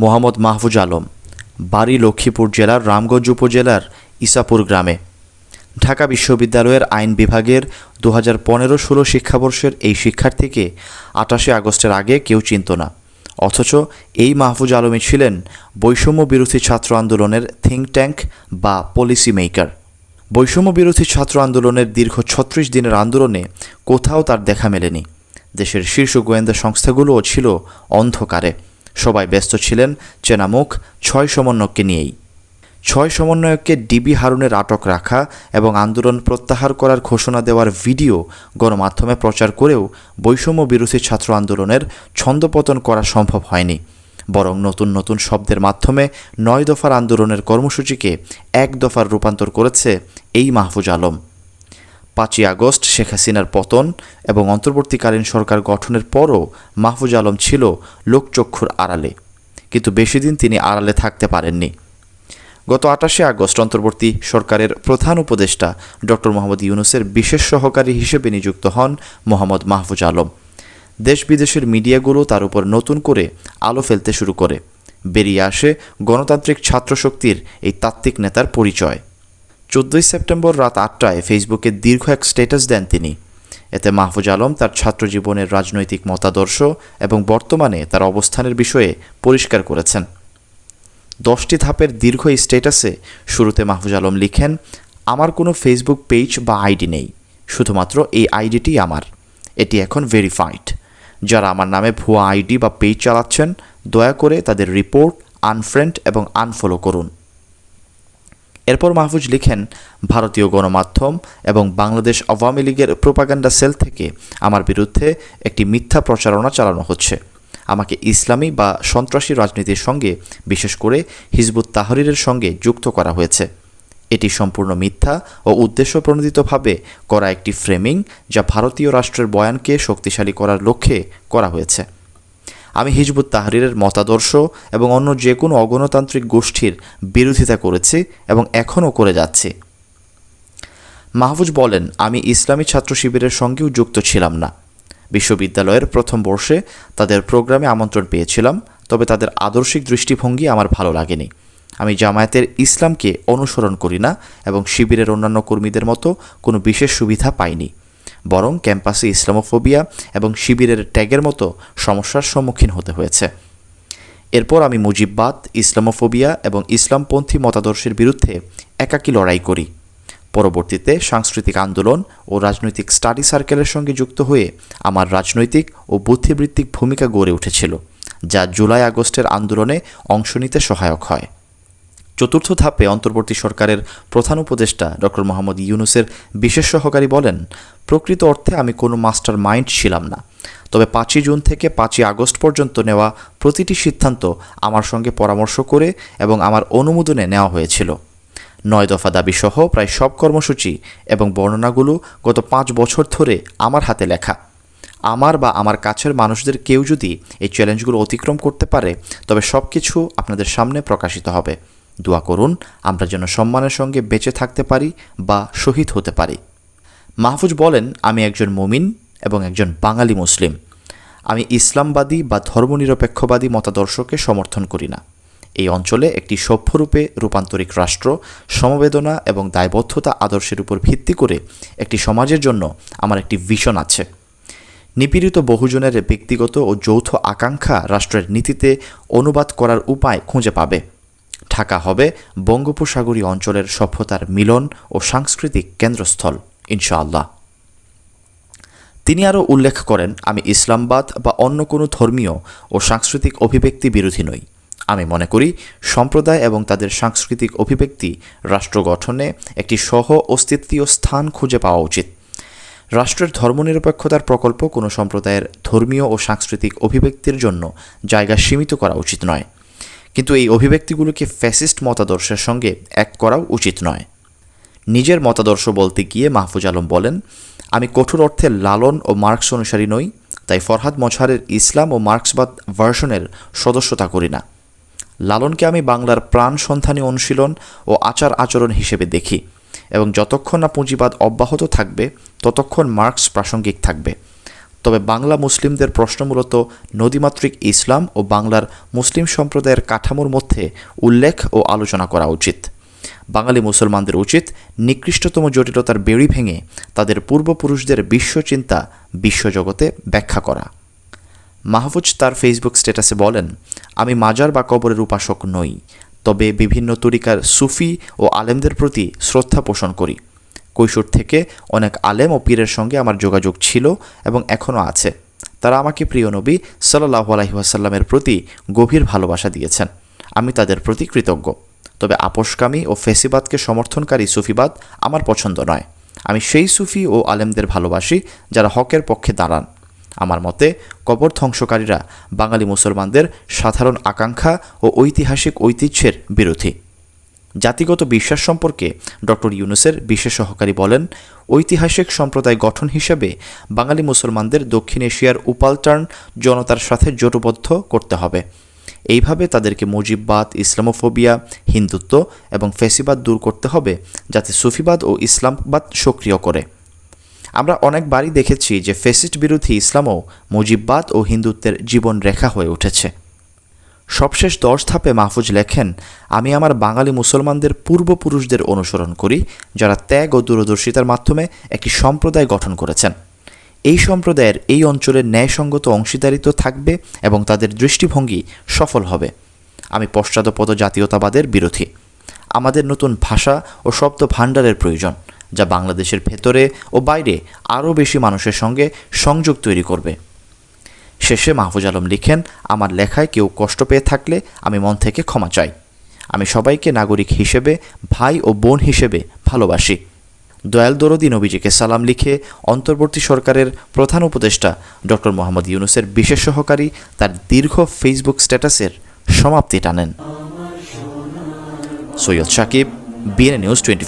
মোহাম্মদ মাহফুজ আলম, বাড়ি লক্ষ্মীপুর জেলার রামগঞ্জ উপজেলার ইসাপুর গ্রামে। ঢাকা বিশ্ববিদ্যালয়ের আইন বিভাগের দু হাজার পনেরো ষোলো শিক্ষাবর্ষের এই শিক্ষার্থীকে আটাশে আগস্টের আগে কেউ চিনত না। অথচ এই মাহফুজ আলমী ছিলেন বৈষম্য বিরোধী ছাত্র আন্দোলনের থিঙ্ক ট্যাঙ্ক বা পলিসি মেকার। বৈষম্য বিরোধী ছাত্র আন্দোলনের দীর্ঘ ছত্রিশ দিনের আন্দোলনে কোথাও তার দেখা মেলেনি। দেশের শীর্ষ গোয়েন্দা সংস্থাগুলোও ছিল অন্ধকারে। সবাই ব্যস্ত ছিলেন চেনামুখ ছয় সমন্বয়ককে নিয়েই। ছয় সমন্বয়ককে ডিবি হারুনের আটক রাখা এবং আন্দোলন প্রত্যাহার করার ঘোষণা দেওয়ার ভিডিও গণমাধ্যমে প্রচার করেও বৈষম্য বিরোধী ছাত্র আন্দোলনের ছন্দপতন করা সম্ভব হয়নি। বরং নতুন নতুন শব্দের মাধ্যমে নয় দফার আন্দোলনের কর্মসূচিকে এক দফার রূপান্তর করেছে এই মাহফুজ আলম। পাঁচই আগস্ট শেখ হাসিনার পতন এবং অন্তর্বর্তীকালীন সরকার গঠনের পরও মাহফুজ আলম ছিল লোকচক্ষুর আড়ালে। কিন্তু বেশি দিন তিনি আড়ালে থাকতে পারেননি। গত আটাশে আগস্ট অন্তর্বর্তী সরকারের প্রধান উপদেষ্টা ডক্টর মোহাম্মদ ইউনুসের বিশেষ সহকারী হিসেবে নিযুক্ত হন মোহাম্মদ মাহফুজ আলম। দেশ বিদেশের মিডিয়াগুলো তার উপর নতুন করে আলো ফেলতে শুরু করে। বেরিয়ে আসে গণতান্ত্রিক ছাত্রশক্তির এই তাত্ত্বিক নেতার পরিচয়। চোদ্দোই সেপ্টেম্বর রাত আটটায় ফেসবুকে দীর্ঘ এক স্ট্যাটাস দেন তিনি। এতে মাহফুজ আলম তার ছাত্র জীবনের রাজনৈতিক মতাদর্শ এবং বর্তমানে তার অবস্থানের বিষয়ে পরিষ্কার করেছেন। দশটি ধাপের দীর্ঘ এই স্ট্যাটাসে শুরুতে মাহফুজ আলম লিখেন, আমার কোনো ফেসবুক পেজ বা আইডি নেই, শুধুমাত্র এই আইডিটি আমার। এটি এখন ভেরিফাইড যারা আমার নামে ভুয়া আইডি বা পেজ চালাচ্ছেন, দয়া করে তাদের রিপোর্ট আনফ্রেন্ড এবং আনফলো করুন। এরপর মাহফুজ লিখেন, ভারতীয় গণমাধ্যম এবং বাংলাদেশ আওয়ামী লীগের প্রোপাগান্ডা সেল থেকে আমার বিরুদ্ধে একটি মিথ্যা প্রচারণা চালানো হচ্ছে। আমাকে ইসলামী বা সন্ত্রাসী রাজনীতির সঙ্গে, বিশেষ করে হিজবুত তাহরিরের সঙ্গে যুক্ত করা হয়েছে। এটি সম্পূর্ণ মিথ্যা ও উদ্দেশ্য প্রণোদিতভাবে করা একটি ফ্রেমিং যা ভারতীয় রাষ্ট্রের বয়ানকে শক্তিশালী করার লক্ষ্যে করা হয়েছে। আমি হিজবুত তাহরিরের মতাদর্শ এবং অন্য যে কোনো অগণতান্ত্রিক গোষ্ঠীর বিরোধিতা করেছি এবং এখনও করে যাচ্ছি। মাহফুজ বলেন, আমি ইসলামী ছাত্র শিবিরের সঙ্গেও যুক্ত ছিলাম না। বিশ্ববিদ্যালয়ের প্রথম বর্ষে তাদের প্রোগ্রামে আমন্ত্রণ পেয়েছিলাম, তবে তাদের আদর্শিক দৃষ্টিভঙ্গি আমার ভালো লাগেনি। আমি জামায়াতের ইসলামকে অনুসরণ করি না এবং শিবিরের অন্যান্য কর্মীদের মতো কোনো বিশেষ সুবিধা পাইনি। বরং ক্যাম্পাসে ইসলামোফোবিয়া এবং শিবিরের ট্যাগের মতো সমস্যার সম্মুখীন হতে হয়েছে। এরপর আমি মুজিববাদ, ইসলামোফোবিয়া এবং ইসলামপন্থী মতাদর্শের বিরুদ্ধে একাকী লড়াই করি। পরবর্তীতে সাংস্কৃতিক আন্দোলন ও রাজনৈতিক স্টাডি সার্কেলের সঙ্গে যুক্ত হয়ে আমার রাজনৈতিক ও বুদ্ধিবৃত্তিক ভূমিকা গড়ে উঠেছিল, যা জুলাই আগস্টের আন্দোলনে অংশ নিতে সহায়ক হয়। চতুর্থ ধাপে অন্তর্বর্তী সরকারের প্রধান উপদেষ্টা ডক্টর মোহাম্মদ ইউনুসের বিশেষ সহকারী বলেন, প্রকৃত অর্থে আমি কোনো মাস্টার মাইন্ড ছিলাম না। তবে পাঁচই জুন থেকে পাঁচই আগস্ট পর্যন্ত নেওয়া প্রতিটি সিদ্ধান্ত আমার সঙ্গে পরামর্শ করে এবং আমার অনুমোদনে নেওয়া হয়েছিল। নয় দফা দাবিসহ প্রায় সব কর্মসূচি এবং বর্ণনাগুলো গত পাঁচ বছর ধরে আমার হাতে লেখা। আমার বা আমার কাছের মানুষদের কেউ যদি এই চ্যালেঞ্জগুলো অতিক্রম করতে পারে, তবে সব কিছু আপনাদের সামনে প্রকাশিত হবে। দোয়া করুন, আমরা যেন সম্মানের সঙ্গে বেঁচে থাকতে পারি বা শহীদ হতে পারি। মাহফুজ বলেন, আমি একজন মুমিন এবং একজন বাঙালি মুসলিম। আমি ইসলামবাদী বা ধর্মনিরপেক্ষবাদী মতাদর্শকে সমর্থন করি না। এই অঞ্চলে একটি সভ্যরূপে রূপান্তরিক রাষ্ট্র, সমবেদনা এবং দায়বদ্ধতা আদর্শের উপর ভিত্তি করে একটি সমাজের জন্য আমার একটি ভিশন আছে। নিপীড়িত বহুজনের ব্যক্তিগত ও যৌথ আকাঙ্ক্ষা রাষ্ট্রের নীতিতে অনুবাদ করার উপায় খুঁজে পাবে। ঢাকা হবে বঙ্গোপসাগরীয় অঞ্চলের সভ্যতার মিলন ও সাংস্কৃতিক কেন্দ্রস্থল, ইনশাআল্লাহ। তিনি আরও উল্লেখ করেন, আমি ইসলামবাদ বা অন্য কোনো ধর্মীয় ও সাংস্কৃতিক অভিব্যক্তি বিরোধী নই। আমি মনে করি, সম্প্রদায় এবং তাদের সাংস্কৃতিক অভিব্যক্তি রাষ্ট্র গঠনে একটি সহ অস্তিত্বীয় স্থান খুঁজে পাওয়া উচিত। রাষ্ট্রের ধর্মনিরপেক্ষতার প্রকল্প কোনো সম্প্রদায়ের ধর্মীয় ও সাংস্কৃতিক অভিব্যক্তির জন্য জায়গা সীমিত করা উচিত নয়। কিন্তু এই অভিব্যক্তিগুলোকে ফ্যাসিস্ট মতাদর্শের সঙ্গে এক করাও উচিত নয়। নিজের মতাদর্শ বলতে গিয়ে মাহফুজ আলম বলেন, আমি কঠোর অর্থে লালন ও মার্কস অনুসারী নই, তাই ফরহাদ মছারের ইসলাম ও মার্ক্সবাদ ভার্সনের সদস্যতা করি না। লালনকে আমি বাংলার প্রাণ সন্ধানী অনুশীলন ও আচার আচরণ হিসেবে দেখি এবং যতক্ষণ না পুঁজিবাদ অব্যাহত থাকবে, ততক্ষণ মার্কস প্রাসঙ্গিক থাকবে। তবে বাংলা মুসলিমদের প্রশ্ন মূলত নদীমাতৃক ইসলাম ও বাংলার মুসলিম সম্প্রদায়ের কাঠামোর মধ্যে উল্লেখ ও আলোচনা করা উচিত। বাঙালি মুসলমানদের উচিত নিকৃষ্টতম জটিলতার বেড়ি ভেঙে তাদের পূর্বপুরুষদের বিশ্বচিন্তা বিশ্বজগতে ব্যাখ্যা করা। মাহফুজ তার ফেসবুক স্ট্যাটাসে বলেন, আমি মাজার বা কবরের উপাসক নই, তবে বিভিন্ন তরিকার সুফি ও আলেমদের প্রতি শ্রদ্ধা পোষণ করি। কৈশোর থেকে অনেক আলেম ও পীরের সঙ্গে আমার যোগাযোগ ছিল এবং এখনও আছে। তারা আমাকে প্রিয় নবী সাল্লাহ আলহিহাসাল্লামের প্রতি গভীর ভালোবাসা দিয়েছেন। আমি তাদের প্রতি কৃতজ্ঞ। তবে আপোষকামী ও ফেসিবাদকে সমর্থনকারী সুফিবাদ আমার পছন্দ নয়। আমি সেই সুফি ও আলেমদের ভালোবাসি যারা হকের পক্ষে দাঁড়ান। আমার মতে কবর ধ্বংসকারীরা বাঙালি মুসলমানদের সাধারণ আকাঙ্ক্ষা ও ঐতিহাসিক ঐতিহ্যের বিরোধী। জাতিগত বিশ্বাস সম্পর্কে ডক্টর ইউনুসের বিশেষ সহকারী বলেন, ঐতিহাসিক সম্প্রদায় গঠন হিসেবে বাঙালি মুসলমানদের দক্ষিণ এশিয়ার উপালটার্ন জনতার সাথে জোটবদ্ধ করতে হবে। এইভাবে তাদেরকে মুজিববাদ, ইসলামোফোবিয়া, হিন্দুত্ব এবং ফেসিবাদ দূর করতে হবে যাতে সুফিবাদ ও ইসলামবাদ সক্রিয় করে। আমরা অনেকবারই দেখেছি যে ফেসিস্ট বিরোধী ইসলামও মুজিববাদ ও হিন্দুত্বের জীবন রেখা হয়ে উঠেছে। সবশেষ দশ ধাপে মাহফুজ লেখেন, আমি আমার বাঙালি মুসলমানদের পূর্বপুরুষদের অনুসরণ করি, যারা ত্যাগ ও দূরদর্শিতার মাধ্যমে একটি সম্প্রদায় গঠন করেছেন। এই সম্প্রদায়ের এই অঞ্চলের ন্যায়সঙ্গত অংশীদারিত্ব থাকবে এবং তাদের দৃষ্টিভঙ্গি সফল হবে। আমি পশ্চাদপদ জাতীয়তাবাদের বিরোধী। আমাদের নতুন ভাষা ও শব্দ ভাণ্ডারের প্রয়োজন, যা বাংলাদেশের ভেতরে ও বাইরে আরও বেশি মানুষের সঙ্গে সংযোগ তৈরি করবে। শেষে মাহফুজ আলম লিখেন, আমার লেখায় কেউ কষ্ট পেয়ে থাকলে আমি মন থেকে ক্ষমা চাই। আমি সবাইকে নাগরিক হিসেবে, ভাই ও বোন হিসেবে ভালোবাসি। দয়াল দরদি নবীজিকে সালাম লিখে অন্তর্বর্তী সরকারের প্রধান উপদেষ্টা ডক্টর মোহাম্মদ ইউনুসের বিশেষ সহকারী তার দীর্ঘ ফেসবুক স্ট্যাটাসের সমাপ্তি টানেন। Syed Sakib BNA news twenty